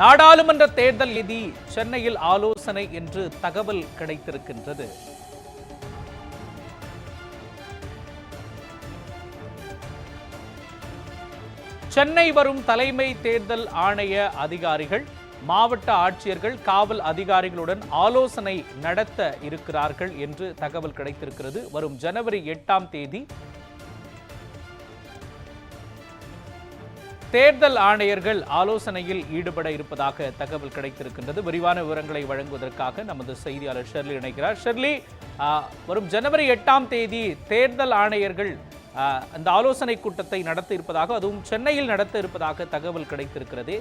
நாடாளுமன்ற தேர்தல் நிதி சென்னையில் ஆலோசனை என்று தகவல் கிடைத்திருக்கின்றது. சென்னை வரும் தலைமை தேர்தல் ஆணைய அதிகாரிகள் மாவட்ட ஆட்சியர்கள் காவல் அதிகாரிகளுடன் ஆலோசனை நடத்த இருக்கிறார்கள் என்று தகவல் கிடைத்திருக்கிறது. வரும் ஜனவரி எட்டாம் தேதி தேர்தல் ஆணையர்கள் ஆலோசனையில் ஈடுபட இருப்பதாக தகவல் கிடைத்திருக்கின்றது. விரிவான விவரங்களை வழங்குவதற்காக நமது செய்தியாளர் ஷெர்லி இணைக்கிறார் ஷெர்லி வரும் ஜனவரி எட்டாம் தேதி தேர்தல் ஆணையர்கள் அந்த ஆலோசனை கூட்டத்தை நடத்த இருப்பதாக அதுவும் சென்னையில் நடத்த இருப்பதாக தகவல் கிடைத்திருக்கிறது.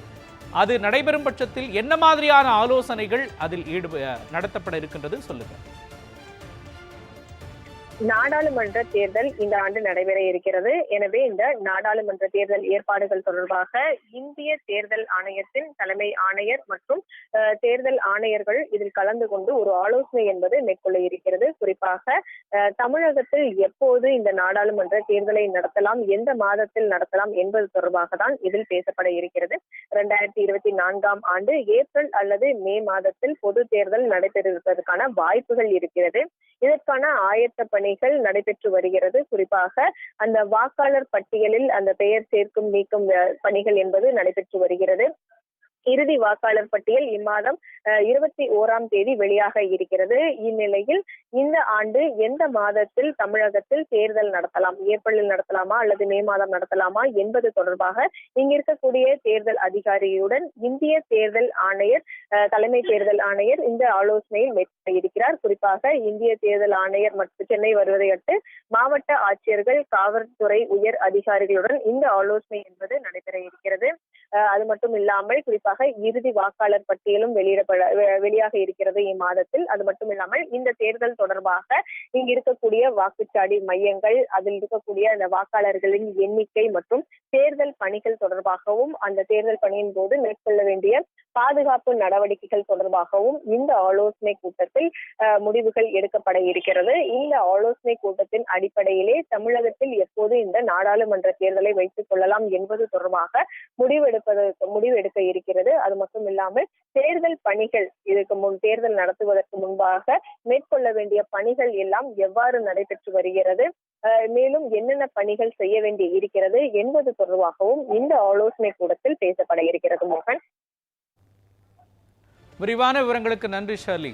அது நடைபெறும் பட்சத்தில் என்ன மாதிரியான ஆலோசனைகள் அதில் ஈடு நடத்தப்பட இருக்கின்றது சொல்லுங்கள் நாடாளுமன்ற தேர்தல் இந்த ஆண்டு நடைபெற இருக்கிறது. எனவே இந்த நாடாளுமன்ற தேர்தல் ஏற்பாடுகள் தொடர்பாக இந்திய தேர்தல் ஆணையத்தின் தலைமை ஆணையர் மற்றும் தேர்தல் ஆணையர்கள் இதில் கலந்து கொண்டு ஒரு ஆலோசனை என்பது மேற்கொள்ள இருக்கிறது. குறிப்பாக அஹ், தமிழகத்தில் எப்போது இந்த நாடாளுமன்ற தேர்தலை நடத்தலாம் எந்த மாதத்தில் நடத்தலாம் என்பது தொடர்பாக தான் இதில் பேசப்பட இருக்கிறது. இரண்டாயிரத்தி இருபத்தி நான்காம் ஆண்டு ஏப்ரல் அல்லது மே மாதத்தில் பொது தேர்தல் நடைபெறுவதற்கான வாய்ப்புகள் இருக்கிறது. இதற்கான ஆயத்த பணிகள் நடைபெற்று வருகிறது. குறிப்பாக அந்த வாக்காளர் பட்டியலில் அந்த பெயர் சேர்க்கும் நீக்கும் பணிகள் என்பது நடைபெற்று வருகிறது. இறுதி வாக்காளர் பட்டியல் இம்மாதம் இருபத்தி ஓராம் தேதி வெளியாக இருக்கிறது. இந்நிலையில் இந்த ஆண்டு எந்த மாதத்தில் தமிழகத்தில் தேர்தல் நடத்தலாம்? ஏப்ரலில் நடத்தலாமா அல்லது மே மாதம் நடத்தலாமா என்பது தொடர்பாக இங்க இருக்கக்கூடிய தேர்தல் அதிகாரியுடன் இந்திய தேர்தல் ஆணையர் தலைமை தேர்தல் ஆணையர் இந்த ஆலோசனையில் மேற்கொள்ள இருக்கிறார். குறிப்பாக இந்திய தேர்தல் ஆணையர் மற்றும் சென்னை வருவதையொட்டு மாவட்ட ஆட்சியர்கள் காவல்துறை உயர் அதிகாரிகளுடன் இந்த ஆலோசனை என்பது நடைபெற இருக்கிறது. அது மட்டும் இல்லாமல் குறிப்பாக இறுதி வாக்காளர் பட்டியலும் வெளியிடப்பட வெளியாக இருக்கிறது இம்மாதத்தில் அது மட்டும் இல்லாமல் இந்த தேர்தல் தொடர்பாக இங்கு இருக்கக்கூடிய வாக்குச்சாடி மையங்கள் அதில் இருக்கக்கூடிய அந்த வாக்காளர்களின் எண்ணிக்கை மற்றும் தேர்தல் பணிகள் தொடர்பாகவும் அந்த தேர்தல் பணியின் போது மேற்கொள்ள வேண்டிய பாதுகாப்பு நடவடிக்கைகள் தொடர்பாகவும் இந்த ஆலோசனை கூட்டத்தில் முடிவுகள் எடுக்கப்பட இருக்கிறது. இந்த ஆலோசனை கூட்டத்தின் அடிப்படையிலே தமிழகத்தில் எப்போது இந்த நாடாளுமன்ற தேர்தலை வைத்துக் கொள்ளலாம் என்பது தொடர்பாக முடிவெடு முடிவெடுப்பதற்கு முடிவு எடுக்க இருக்கிறது. அது மட்டும் இல்லாமல் தேர்தல் பணிகள் இதற்கு முன் தேர்தல் நடத்துவதற்கு முன்பாக மேற்கொள்ள வேண்டிய பணிகள் எல்லாம் எவ்வாறு நடைபெற்று வருகிறது? மேலும் என்னென்ன பணிகள் செய்ய வேண்டி இருக்கிறது என்பது தொடர்பாகவும் இந்த ஆலோசனை கூடத்தில் பேசப்பட இருக்கிறது மோகன். விரிவான விவரங்களுக்கு நன்றி ஷர்லி